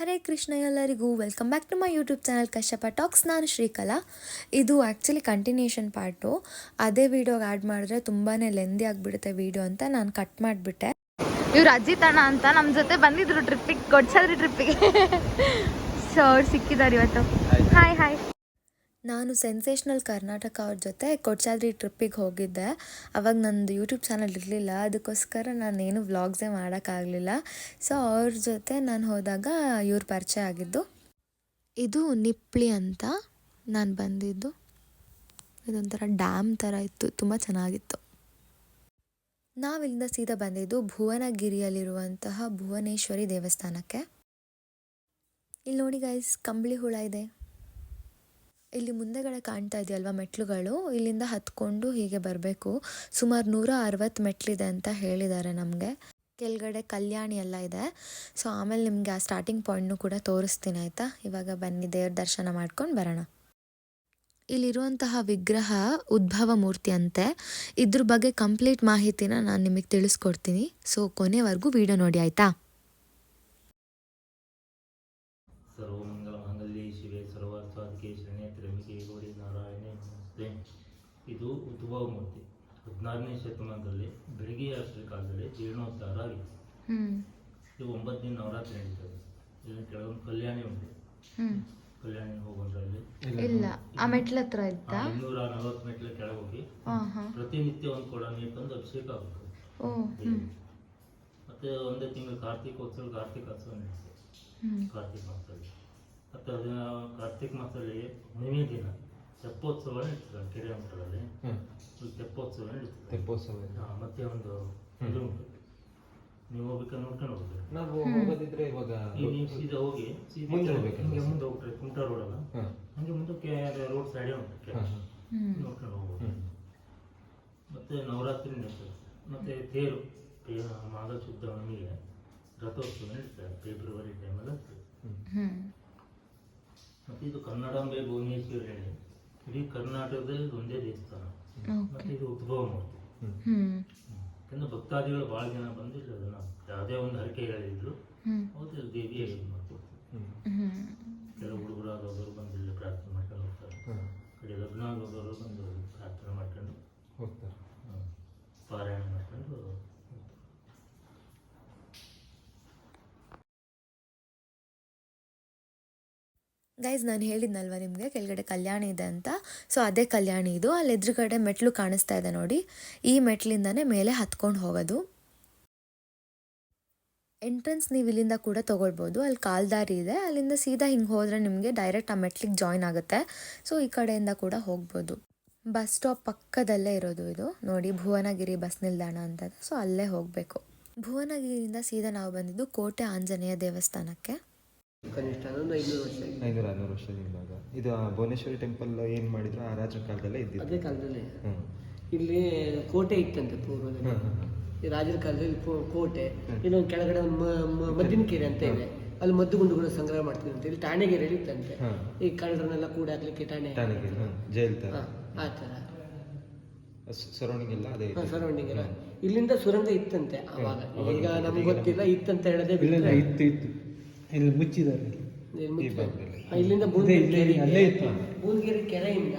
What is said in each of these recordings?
ಹರೇ ಕೃಷ್ಣ ಎಲ್ಲರಿಗೂ welcome back to my YouTube channel Kashyapa talks ನಾನು ಶ್ರೀಕಲಾ. ಇದು ಆ್ಯಕ್ಚುಲಿ ಕಂಟಿನ್ಯೂಷನ್ ಪಾರ್ಟು ಅದೇ ವಿಡಿಯೋಗೆ ಆ್ಯಡ್ ಮಾಡಿದ್ರೆ ತುಂಬಾ ಲೆಂದಿ ಆಗಿಬಿಡುತ್ತೆ ವಿಡಿಯೋ ಅಂತ ನಾನು ಕಟ್ ಮಾಡಿಬಿಟ್ಟೆ. ಇವ್ರು ಅಜಿತ್ ಅಣ್ಣ ಅಂತ ನಮ್ಮ ಜೊತೆ ಬಂದಿದ್ರು ಟ್ರಿಪ್ಪಿಗೆ ಕೊಡ್ಸದ್ರಿ ಟ್ರಿಪ್ಪಿಗೆ ಸೊ ಅವ್ರು ಸಿಕ್ಕಿದ್ದಾರೆ ಇವತ್ತು. ಹಾಯ್ ಹಾಯ್ ನಾನು ಸೆನ್ಸೇಷ್ನಲ್ ಕರ್ನಾಟಕ ಅವ್ರ ಜೊತೆ ಕೊಡ್ಚಾದ್ರಿ ಟ್ರಿಪ್ಪಿಗೆ ಹೋಗಿದ್ದೆ. ಅವಾಗ ನಂದು ಯೂಟ್ಯೂಬ್ ಚಾನಲ್ ಇರಲಿಲ್ಲ. ಅದಕ್ಕೋಸ್ಕರ ನಾನೇನು ವ್ಲಾಗ್ಸೇ ಮಾಡೋಕ್ಕಾಗಲಿಲ್ಲ. ಸೊ ಅವ್ರ ಜೊತೆ ನಾನು ಹೋದಾಗ ಇವ್ರ ಪರಿಚಯ ಆಗಿದ್ದು. ಇದು ನಿಪ್ಳಿ ಅಂತ ನಾನು ಬಂದಿದ್ದು. ಇದೊಂಥರ ಡ್ಯಾಮ್ ಥರ ಇತ್ತು. ತುಂಬ ಚೆನ್ನಾಗಿತ್ತು. ನಾವಿಲ್ಲಿಂದ ಸೀದಾ ಬಂದಿದ್ದು ಭುವನಗಿರಿಯಲ್ಲಿರುವಂತಹ ಭುವನೇಶ್ವರಿ ದೇವಸ್ಥಾನಕ್ಕೆ. ಇಲ್ಲಿ ನೋಡಿ ಗೈಸ್ ಕಂಬಳಿ ಹುಳ ಇದೆ. ಇಲ್ಲಿ ಮುಂದೆಗಡೆ ಕಾಣ್ತಾ ಇದೆಯಲ್ವಾ ಮೆಟ್ಲುಗಳು? ಇಲ್ಲಿಂದ ಹತ್ಕೊಂಡು ಹೀಗೆ ಬರಬೇಕು. ಸುಮಾರು ನೂರ ಅರವತ್ತು ಮೆಟ್ಲಿದೆ ಅಂತ ಹೇಳಿದ್ದಾರೆ ನಮಗೆ. ಕೆಳಗಡೆ ಕಲ್ಯಾಣಿ ಎಲ್ಲ ಇದೆ. ಸೊ ಆಮೇಲೆ ನಿಮಗೆ ಆ ಸ್ಟಾರ್ಟಿಂಗ್ ಪಾಯಿಂಟ್ನು ಕೂಡ ತೋರಿಸ್ತೀನಿ, ಆಯಿತಾ? ಇವಾಗ ಬನ್ನಿ, ದೇವ್ರ ದರ್ಶನ ಮಾಡ್ಕೊಂಡು ಬರೋಣ. ಇಲ್ಲಿರುವಂತಹ ವಿಗ್ರಹ ಉದ್ಭವ ಮೂರ್ತಿ ಅಂತೆ. ಇದ್ರ ಬಗ್ಗೆ ಕಂಪ್ಲೀಟ್ ಮಾಹಿತಿನ ನಾನು ನಿಮಗೆ ತಿಳಿಸ್ಕೊಡ್ತೀನಿ. ಸೊ ಕೊನೆವರೆಗೂ ವಿಡಿಯೋ ನೋಡಿ, ಆಯಿತಾ? ಇದು ಉದ್ಭವ ಮೂರ್ತಿ. ಹದಿನಾರನೇ ಶತಮಾನದಲ್ಲಿ ಬೆಳಗ್ಗೆ ಅಷ್ಟರ ಕಾಲದಲ್ಲಿ ಜೀರ್ಣೋದ್ಧಾರ ಆಗಿತ್ತು ಇದು ಒಂಬತ್ತು ದಿನ ನವರಾತ್ರಿ ನಡೀತದೆ ಇಲ್ಲಿ ಕೆಳಗೊಂದು ಕಲ್ಯಾಣಿ ಉಂಟು. ಕಲ್ಯಾಣಿ ಹೋಗೋದ್ರಲ್ಲಿ ಇಲ್ಲ. ಆ ಮೆಟ್ಲ ಹತ್ರ ಇತ್ತಾ? ಇನ್ನೂರ ನಲವತ್ತು ಮೆಟ್ಲ ಕೆಳಗೆ ಹೋಗಿ ಹಾಂ ಹಾಂ. ಪ್ರತಿನಿತ್ಯ ಒಂದು ಕೊಡ ನೀರು ತಂದು ಅಭಿಷೇಕ ಆಗುತ್ತೆ ಹ್ಮ್. ಮತ್ತೆ ಒಂದೇ ತಿಂಗಳು ಕಾರ್ತಿಕೋತ್ಸವ ಕಾರ್ತಿಕೋತ್ಸವ ನಡೀತದೆ ಕಾರ್ತಿಕ ಮಾಸದಲ್ಲಿ. ಮತ್ತು ಅದನ್ನ ಕಾರ್ತಿಕ ಮಾಸದಲ್ಲಿ ಹುಣ್ಣಿಮೆ ದಿನ. ತೆಪ್ಪೋತ್ಸವ ಇರ್ತದೆ ಕೆರೆ ಮಠದಲ್ಲಿ ಇಲ್ಲಿ ತೆಪ್ಪೋತ್ಸವ ನಡೀತದೆ ತೆಪ್ಪೋತ್ಸವ ಹಾ, ಮತ್ತೆ ಒಂದು ಇದು ಉಂಟು. ನೀವು ಹೋಗ್ಬೇಕಾದ್ರೆ ನೋಡ್ಕೊಂಡು ಹೋಗ್ಬೇಕು. ನಾವು ಹೋಗೋದಿದ್ರೆ ಇವಾಗ ನೀವು ಸೀದಾ ಹೋಗಿ ಸೀದಾ ಮುಂದೆ ಹೋಗ್ಬೇಕಲ್ಲ ಹಿಂಗೆ ಮುಂದೆ ಹೋಗ್ತಾರೆ ಕುಂಟ ರೋಡ್ ಅಲ್ಲ? ಹಾ, ಹಂಗೆ ಮುಂದಕ್ಕೆ ರೋಡ್ ಸೈಡೇ ಉಂಟು. ಹಾ, ಹಾ. ನೋಡ್ಕೊಂಡು ಹೋಗ್ಬೋದು. ಹ್ಮ್. ಮತ್ತೆ ನವರಾತ್ರಿ ನಡೀತದೆ ಮತ್ತೆ ತೇರು ತೇ- ಮಾಘ ಶುದ್ಧ ಹುಣ್ಣಿಮೆಗೆ ರಥೋತ್ಸವ ನಡೀತದೆ ಫೆಬ್ರವರಿ ಟೈಮಲ್ಲಿ ಆಗ್ತದೆ ಹ್ಞೂ ಮತ್ತೆ ಇದು ಕನ್ನಡಾಂಬೆ ಭುವನೇಶ್ವರಿ ಹೇಳಿ ಇಡೀ ಕರ್ನಾಟಕದಲ್ಲಿ ಒಂದೇ ದೇವಸ್ಥಾನ. ಮತ್ತೆ ಮತ್ತು ಇದು ಉದ್ಭವ ಮೂರ್ತಿ. ಯಾಕಂದ್ರೆ ಭಕ್ತಾದಿಗಳು ಬಹಳ ಜನ ಬಂದಿಲ್ಲ ಅದನ್ನ ಯಾವುದೇ ಒಂದು ಹರಕೆ ಹೇಳಿದ್ರು ಹೌದು ಇಲ್ಲಿ ದೇವಿಯ ಇದು ಮಾಡ್ಕೊಡ್ತಾರೆ ಹ್ಮ್. ಹ್ಞೂ ಕೆಲವು ಹುಡುಗರು ಆದವರು ಬಂದು ಇಲ್ಲಿ ಪ್ರಾರ್ಥನೆ ಮಾಡ್ಕೊಂಡು ಹೋಗ್ತಾರೆ. ಕಡೆ ಲಗ್ನ ಆಗೋದವರು ಬಂದು ಪ್ರಾರ್ಥನೆ ಮಾಡ್ಕೊಂಡು ಹೋಗ್ತಾರೆ. ಪಾರಾಯಣ ಮಾಡ್ಕೊಂಡು ಹೋಗ್ತಾರೆ. ಗೈಸ್ ನಾನು ಹೇಳಿದ್ನಲ್ವ ನಿಮಗೆ? ಕೆಳಗಡೆ ಕಲ್ಯಾಣಿ ಇದೆ ಅಂತ. ಸೊ ಅದೇ ಕಲ್ಯಾಣಿ ಇದು. ಅಲ್ಲಿ ಎದುರುಗಡೆ ಮೆಟ್ಲು ಕಾಣಿಸ್ತಾ ಇದೆ ನೋಡಿ. ಈ ಮೆಟ್ಲಿಂದನೇ ಮೇಲೆ ಹತ್ಕೊಂಡು ಹೋಗೋದು. ಎಂಟ್ರೆನ್ಸ್ ನೀವು ಇಲ್ಲಿಂದ ಕೂಡ ತೊಗೊಳ್ಬೋದು. ಅಲ್ಲಿ ಕಾಲ್ದಾರಿ ಇದೆ. ಅಲ್ಲಿಂದ ಸೀದಾ ಹಿಂಗೆ ಹೋದರೆ ನಿಮಗೆ ಡೈರೆಕ್ಟ್ ಆ ಮೆಟ್ಲಿಗೆ ಜಾಯ್ನ್ ಆಗುತ್ತೆ. ಸೊ ಈ ಕಡೆಯಿಂದ ಕೂಡ ಹೋಗ್ಬೋದು. ಬಸ್ ಸ್ಟಾಪ್ ಪಕ್ಕದಲ್ಲೇ ಇರೋದು ಇದು. ನೋಡಿ, ಭುವನಗಿರಿ ಬಸ್ ನಿಲ್ದಾಣ ಅಂತ ಸೊ ಅಲ್ಲೇ ಹೋಗಬೇಕು. ಭುವನಗಿರಿಯಿಂದ ಸೀದಾ ನಾವು ಬಂದಿದ್ದು ಕೋಟೆ ಆಂಜನೇಯ ದೇವಸ್ಥಾನಕ್ಕೆ. ಕನಿಷ್ಠ ಒಂದು ಐನೂರು ವರ್ಷ ಆಗಿದೆ. ಐನೂರ ಆರ್ನೂರು ವರ್ಷದಿಂದಾಗ ಇದು ಆ ಭುವನೇಶ್ವರಿ ಟೆಂಪಲ್ ಏನ್ ಮಾಡಿದ್ರು? ಆ ರಾಜರ ಕಾಲದಲ್ಲೇ ಅದೇ ಇದ್ದಿದ್ದು ಕಾಲದಲ್ಲಿ. ಹ್ಮ್. ಇಲ್ಲಿ ಕೋಟೆ ಇತ್ತಂತೆ ಪೂರ್ವದಲ್ಲಿ. ಹ್ಮ್, ಹ್ಮ್, ಹ್ಮ್. ಈ ರಾಜರ ಕಾಲದಲ್ಲಿ ಪೂ- ಕೋಟೆ ಇನ್ನೊಂದು ಕೆಳಗಡೆ ಒಂದು ಮ- ಮ- ಮದ್ದಿನ ಕೆರೆ ಅಂತ ಇದೆ. ಅಲ್ಲಿ ಮದ್ದು ಗುಂಡುಗಳು ಸಂಗ್ರಹ ಮಾಡ್ತೀವಿ ಅಂತ. ಇಲ್ಲಿ ಠಾಣೆಗೆರೆಯಲ್ಲಿ ಇತ್ತಂತೆ. ಈ ಕಳ್ಳರನ್ನೆಲ್ಲ ಕೂಡ ಹಾಕ್ಲಿಕ್ಕೆ ಠಾಣೆ ಠಾಣೆಗೆ ಹ್ಮ್, ಜೈಲ್ ಹಾ, ಆ ಥರ ಸರೌಂಡಿಂಗ್ ಎಲ್ಲ ಅದೇ ಇದೆ. ಸರೌಂಡಿಂಗ್ ಎಲ್ಲ ಇಲ್ಲಿಂದ ಸುರಂಗ ಇತ್ತಂತೆ ಅವಾಗ. ಈಗ ನಮ್ಗೆ ಗೊತ್ತಿಲ್ಲ ಇತ್ತಂತ ಹೇಳದೆ ಇತ್ತು ಇತ್ತು. ಇಲ್ಲಿ ಮುಚ್ಚಿದ್ದಾರೆ ಈ ಭಾಗದಲ್ಲಿ ಇಲ್ಲಿಂದ ಬೂದಿಗೆರೆ ಇದೆ, ಅಲ್ಲೇ ಇತ್ತು. ಬೂದಿಗೆರೆ ಕೆರೆಯಿಂದ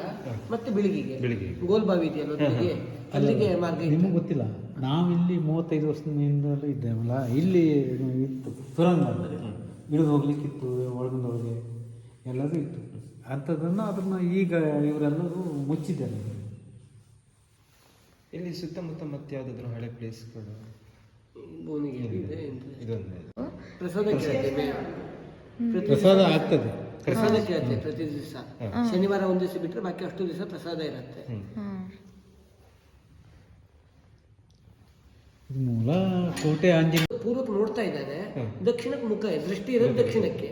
ಮತ್ತೆ ಬಿಳಿಗಿಗೆ. ಬೆಳಿಗ್ಗೆ. ಗೋಲ್ಬಾವಿ ಇದೆಯಲ್ಲ ಅಲ್ಲಿಗೆ? ಅಲ್ಲಿಗೆ ಮಾರ್ಗ. ನಿಮಗೆ ಗೊತ್ತಿಲ್ಲ ನಾವಿಲ್ಲಿ ಮೂವತ್ತೈದು ವರ್ಷದಿಂದಲೂ ಇದ್ದೇವಲ್ಲ ಇಲ್ಲಿ ಇತ್ತು ಸುರಂಗ ಇಳಿದು ಹೋಗ್ಲಿಕ್ಕಿತ್ತು ಒಳಗಿಂದ ಒಳಗೆ ಎಲ್ಲದೂ ಇತ್ತು. ಅಂಥದ್ದನ್ನು ಅದನ್ನು ಈಗ ಇವರೆಲ್ಲರೂ ಮುಚ್ಚಿದ್ದಾರೆ. ಇಲ್ಲಿ ಸುತ್ತಮುತ್ತ ಮತ್ತೆ ಯಾವ್ದಾದ್ರು ಹಳೆ ಪ್ಲೇಸ್ಗಳು ಭುವನಗಿರಿ ಇದೆ ಅಂತ. ಇದೊಂದೇ. ಪ್ರಸಾದ ಆಗ್ತದೆ. ಪ್ರಸಾದ ಕೇಳುತ್ತೆ ಪ್ರತಿ ದಿವಸ. ಶನಿವಾರ ಒಂದು ದಿವಸ ಬಿಟ್ಟರೆ ಬಾಕಿ ಅಷ್ಟು ದಿವಸ ಪ್ರಸಾದ ಇರುತ್ತೆ. ಮೂಲ ಕೋಟೆ ಆಂಜನೇಯ ಪೂರ್ವಕ್ಕೆ ನೋಡ್ತಾ ಇದ್ದಾನೆ ದಕ್ಷಿಣಕ್ಕೆ ಮುಖ ದೃಷ್ಟಿ ಇರೋದು ದಕ್ಷಿಣಕ್ಕೆ.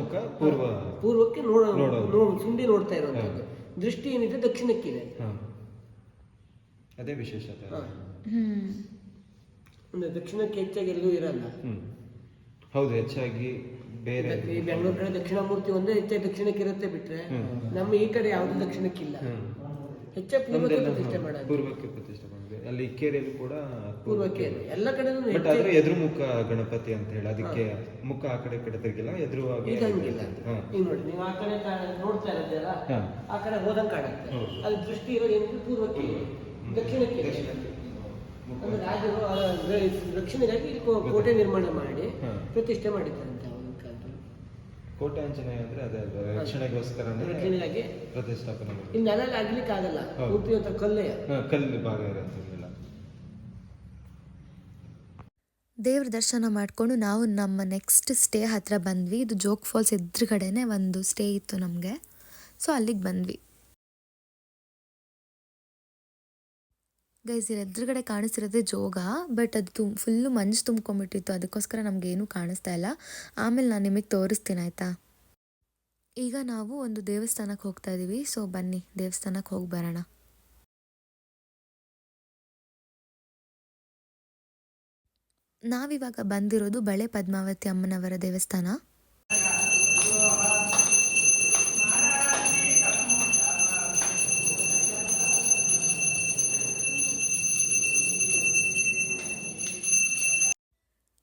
ಮುಖ ಪೂರ್ವ ಪೂರ್ವಕ್ಕೆ ನೋಡ ಸುಂಡಿ ನೋಡ್ತಾ ಇರುವಂತದ್ದು ದೃಷ್ಟಿ ಏನಿದೆ ದಕ್ಷಿಣಕ್ಕಿದೆ. ಅದೇ ವಿಶೇಷತೆ. ಅಂದ್ರೆ ದಕ್ಷಿಣಕ್ಕೆ ಹೆಚ್ಚಾಗಿ ಎಲ್ಲೂ ಇರಲ್ಲ. ಹ್ಮ್. ಹೌದು ಹೆಚ್ಚಾಗಿ ಬೇರೆ ಈ ಬೆಂಗಳೂರು ಕಡೆ ದಕ್ಷಿಣಾಮೂರ್ತಿ ಒಂದೇ ಹೆಚ್ಚಾಗಿ ದಕ್ಷಿಣಕ್ಕೆ ಇರುತ್ತೆ ಬಿಟ್ರೆ ನಮ್ಮ ಈ ಕಡೆ ಯಾವುದು ದಕ್ಷಿಣಕ್ಕಿಲ್ಲ. ಹೆಚ್ಚಾಗಿ ಪೂರ್ವಕ್ಕೆ ಪ್ರತಿಷ್ಠೆ ಮಾಡೋದು. ಪೂರ್ವಕ್ಕೆ ಪ್ರತಿಷ್ಠೆ ಮಾಡಿದೆ. ಅಲ್ಲಿ ಇಕ್ಕೇರಿಯಲ್ಲಿ ಕೂಡ ಪೂರ್ವಕ್ಕೆ. ಎಲ್ಲ ಕಡೆನೂ ಬಟ್ ಆದ್ರೆ ಎದುರು ಮುಖ ಗಣಪತಿ ಅಂತ ಹೇಳಿ ಅದಕ್ಕೆ ಮುಖ ಆ ಕಡೆ ಕಡೆ ತಿರುಗಿಲ್ಲ ಎದುರುವಾಗಿ ಈಗ ಹಂಗಿಲ್ಲ. ಈಗ ನೋಡಿ ನೀವು ಆ ಕಡೆ ಕಾ- ನೋಡ್ತಾ ಇರೋದಲ್ಲ ಹಾ. ಆ ಕಡೆ ಹೋದಂಗೆ ಕಾಣುತ್ತೆ. ಅದು ದೃಷ್ಟಿ ಇರೋದು ಏನು ಪೂರ್ವಕ್ಕೆ ಇದೆ. ದಕ್ಷಿಣಕ್ಕೆ ಇದೆ. ಅಂದ್ರೆ ರಾಜರು ಆ ರಕ್ಷಣೆಗಾಗಿ ಇಲ್ಲಿ ಕೋ- ಕೋಟೆ ನಿರ್ಮಾಣ ಮಾಡಿ ಹಾ. ಪ್ರತಿಷ್ಠೆ ಮಾಡಿದ್ದಾರಂತೆ ಅವನ ಕಾಲದಲ್ಲಿ ಕೋಟೆ ಆಂಜನೇಯ ಅಂದ್ರೆ ಅದೇ ಅಲ್ವಾ ರಕ್ಷಣೆಗೋಸ್ಕರ ರಕ್ಷಣೆಗಾಗಿ ಪ್ರತಿಷ್ಠಾಪನೆ ಮಾಡಿ ಇಲ್ಲಿ ನೆಲ ಆಗ್ಲಿಕ್ಕೆ ಆಗಲ್ಲ. ಹೌದು. ಪೂರ್ತಿ ಅಂತ ಕಲ್ಲೇ. ಹಾ, ಕಲ್ಲು ಭಾಗ ದೇವ್ರ ದರ್ಶನ ಮಾಡಿಕೊಂಡು ನಾವು ನಮ್ಮ ನೆಕ್ಸ್ಟ್ ಸ್ಟೇ ಹತ್ರ ಬಂದ್ವಿ. ಇದು ಜೋಗ್ ಫಾಲ್ಸ್ ಎದುರುಗಡೆನೆ ಒಂದು ಸ್ಟೇ ಇತ್ತು ನಮಗೆ. ಸೊ ಅಲ್ಲಿಗೆ ಬಂದ್ವಿ. ಗೈಸ್ ಇಲ್ಲಿ ಎದುರುಗಡೆ ಕಾಣಿಸ್ತಿರೋದೇ ಜೋಗ ಬಟ್ ಅದು ತುಮ್ ಫುಲ್ಲು ಮಂಜು ತುಂಬ್ಕೊಂಡ್ಬಿಟ್ಟಿತ್ತು. ಅದಕ್ಕೋಸ್ಕರ ನಮಗೇನು ಕಾಣಿಸ್ತಾ ಇಲ್ಲ. ಆಮೇಲೆ ನಾನು ನಿಮಗೆ ತೋರಿಸ್ತೀನಿ, ಆಯಿತಾ? ಈಗ ನಾವು ಒಂದು ದೇವಸ್ಥಾನಕ್ಕೆ ಹೋಗ್ತಾ ಇದ್ದೀವಿ ಸೊ ಬನ್ನಿ ದೇವಸ್ಥಾನಕ್ಕೆ ಹೋಗಿ ಬರೋಣ. ನಾವಿವಾಗ ಬಂದಿರೋದು ಬಳೆ ಪದ್ಮಾವತಿ ಅಮ್ಮನವರ ದೇವಸ್ಥಾನ.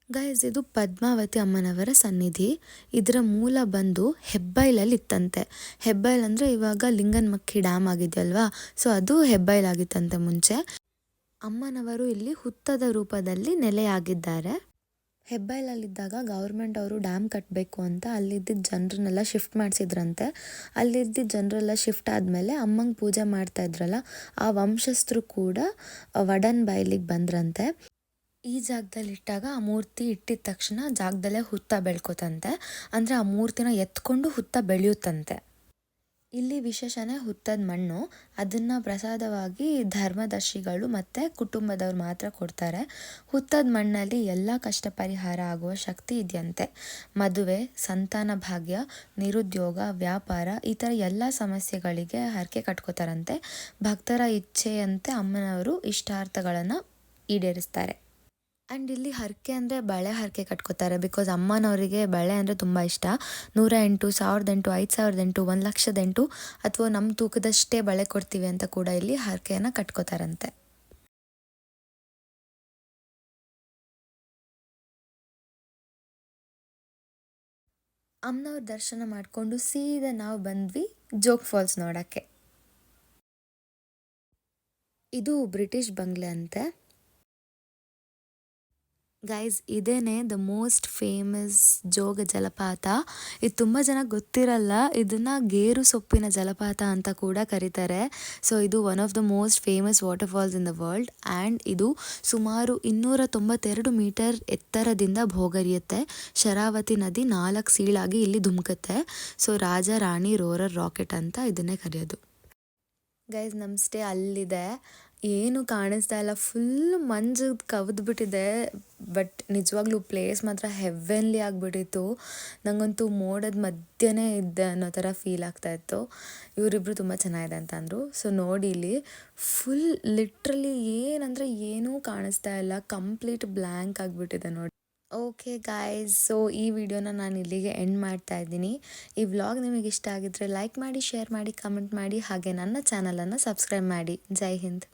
ಗೈಸ್, ಇದು ಪದ್ಮಾವತಿ ಅಮ್ಮನವರ ಸನ್ನಿಧಿ. ಇದರ ಮೂಲ ಬಂದು ಹೆಬ್ಬೈಲಲ್ಲಿ ಇತ್ತಂತೆ ಹೆಬ್ಬೈಲ್ ಅಂದರೆ ಇವಾಗ ಲಿಂಗನಮಕ್ಕಿ ಡ್ಯಾಮ್ ಆಗಿದೆಯಲ್ವಾ? ಸೊ ಅದು ಹೆಬ್ಬೈಲಾಗಿತ್ತಂತೆ ಮುಂಚೆ. ಅಮ್ಮನವರು ಇಲ್ಲಿ ಹುತ್ತದ ರೂಪದಲ್ಲಿ ನೆಲೆಯಾಗಿದ್ದಾರೆ. ಹೆಬ್ಬೈಲಲ್ಲಿದ್ದಾಗ ಗೌರ್ಮೆಂಟ್ ಅವರು ಡ್ಯಾಮ್ ಕಟ್ಟಬೇಕು ಅಂತ ಅಲ್ಲಿದ್ದ ಜನರನ್ನೆಲ್ಲ ಶಿಫ್ಟ್ ಮಾಡಿಸಿದ್ರಂತೆ. ಅಲ್ಲಿದ್ದ ಜನರೆಲ್ಲ ಶಿಫ್ಟ್ ಆದಮೇಲೆ ಅಮ್ಮಂಗೆ ಪೂಜೆ ಮಾಡ್ತಾ ಇದ್ರಲ್ಲ, ಆ ವಂಶಸ್ಥರು ಕೂಡ ವಡನ್ ಬೈಲಿಗೆ ಬಂದ್ರಂತೆ. ಈ ಜಾಗದಲ್ಲಿ ಇಟ್ಟಾಗ ಆ ಮೂರ್ತಿ ಇಟ್ಟಿದ ತಕ್ಷಣ ಜಾಗದಲ್ಲೇ ಹುತ್ತ ಬೆಳ್ಕೋತಂತೆ. ಅಂದರೆ ಆ ಮೂರ್ತಿನ ಎತ್ಕೊಂಡು ಹುತ್ತ ಬೆಳೆಯುತ್ತಂತೆ. ಇಲ್ಲಿ ವಿಶೇಷನೇ ಹುತ್ತದ ಮಣ್ಣು. ಅದನ್ನು ಪ್ರಸಾದವಾಗಿ ಧರ್ಮದರ್ಶಿಗಳು ಮತ್ತು ಕುಟುಂಬದವ್ರು ಮಾತ್ರ ಕೊಡ್ತಾರೆ. ಹುತ್ತದ ಮಣ್ಣಲ್ಲಿ ಎಲ್ಲ ಕಷ್ಟ ಪರಿಹಾರ ಆಗುವ ಶಕ್ತಿ ಇದೆಯಂತೆ. ಮದುವೆ, ಸಂತಾನ ಭಾಗ್ಯ, ನಿರುದ್ಯೋಗ, ವ್ಯಾಪಾರ, ಈ ಥರ ಎಲ್ಲ ಸಮಸ್ಯೆಗಳಿಗೆ ಹರಕೆ ಕಟ್ಕೋತಾರಂತೆ. ಭಕ್ತರ ಇಚ್ಛೆಯಂತೆ ಅಮ್ಮನವರು ಇಷ್ಟಾರ್ಥಗಳನ್ನು ಈಡೇರಿಸ್ತಾರೆ. ಆ್ಯಂಡ್ ಇಲ್ಲಿ ಹರಕೆ ಅಂದರೆ ಬಳೆ ಹರಕೆ ಕಟ್ಕೋತಾರೆ ಬಿಕಾಸ್ ಅಮ್ಮನವರಿಗೆ ಬಳೆ ಅಂದರೆ ತುಂಬ ಇಷ್ಟ. ನೂರ ಎಂಟು ಸಾವಿರದ ಎಂಟು ಐದು ಸಾವಿರದ ಎಂಟು ಒಂದು ಲಕ್ಷದ ಎಂಟು ಅಥವಾ ನಮ್ಮ ತೂಕದಷ್ಟೇ ಬಳೆ ಕೊಡ್ತೀವಿ ಅಂತ ಕೂಡ ಇಲ್ಲಿ ಹರಕೆಯನ್ನು ಕಟ್ಕೋತಾರಂತೆ. ಅಮ್ಮನವ್ರ ದರ್ಶನ ಮಾಡಿಕೊಂಡು ಸೀದಾ ನಾವು ಬಂದ್ವಿ ಜೋಗ್ ಫಾಲ್ಸ್ ನೋಡೋಕ್ಕೆ. ಇದು ಬ್ರಿಟಿಷ್ ಬಂಗ್ಲೆ ಅಂತೆ. ಗೈಸ್ ಇದೇನೆ ದ ಮೋಸ್ಟ್ ಫೇಮಸ್ ಜೋಗ ಜಲಪಾತ. ಇದು ತುಂಬ ಜನ ಗೊತ್ತಿರಲ್ಲ, ಇದನ್ನು ಗೇರು ಸೊಪ್ಪಿನ ಜಲಪಾತ ಅಂತ ಕೂಡ ಕರೀತಾರೆ. ಸೊ ಇದು one of the most famous water falls in the world and ಇದು ಸುಮಾರು ಇನ್ನೂರ ತೊಂಬತ್ತೆರಡು ಮೀಟರ್ ಎತ್ತರದಿಂದ ಭೋಗರಿಯುತ್ತೆ. ಶರಾವತಿ ನದಿ ನಾಲ್ಕು ಸೀಳಾಗಿ ಇಲ್ಲಿ ಧುಮುಕುತ್ತೆ. So Raja, Rani Roarer Rocket ಅಂತ ಇದನ್ನೇ ಕರೆಯೋದು. ಗೈಸ್ ನಮ್ಮ ಸ್ಟೇ ಅಲ್ಲಿದೆ. ಏನು ಕಾಣಿಸ್ತಾ ಇಲ್ಲ. ಫುಲ್ ಮಂಜು ಕವಿದ್ಬಿಟ್ಟಿದೆ. ಬಟ್ ನಿಜವಾಗ್ಲೂ ಪ್ಲೇಸ್ ಮಾತ್ರ ಹೆವೆನ್ಲಿ ಆಗಿಬಿಟ್ಟಿತ್ತು. ನನಗಂತೂ ಮೋಡದ ಮಧ್ಯನೇ ಇದ್ದೆ ಅನ್ನೋ ಥರ ಫೀಲ್ ಆಗ್ತಾ ಇತ್ತು. ಇವರಿಬ್ಬರು ತುಂಬ ಚೆನ್ನಾಗಿದೆ ಅಂತ ಅಂದರು. ಸೊ ನೋಡಿ ಇಲ್ಲಿ ಫುಲ್ ಲಿಟ್ರಲಿ ಏನಂದರೆ ಏನೂ ಕಾಣಿಸ್ತಾ ಇಲ್ಲ. ಕಂಪ್ಲೀಟ್ ಬ್ಲ್ಯಾಂಕ್ ಆಗಿಬಿಟ್ಟಿದೆ ನೋಡಿ. ಓಕೆ ಗಾಯ್ಸ್ ಸೊ ಈ ವಿಡಿಯೋನ ನಾನು ಇಲ್ಲಿಗೆ ಎಂಡ್ ಮಾಡ್ತಾ ಇದ್ದೀನಿ. ಈ ವ್ಲಾಗ್ ನಿಮಗೆ ಇಷ್ಟ ಆಗಿದ್ರೆ ಲೈಕ್ ಮಾಡಿ ಶೇರ್ ಮಾಡಿ ಕಮೆಂಟ್ ಮಾಡಿ. ಹಾಗೆ ನನ್ನ ಚಾನಲನ್ನು ಸಬ್ಸ್ಕ್ರೈಬ್ ಮಾಡಿ. ಜೈ ಹಿಂದ್.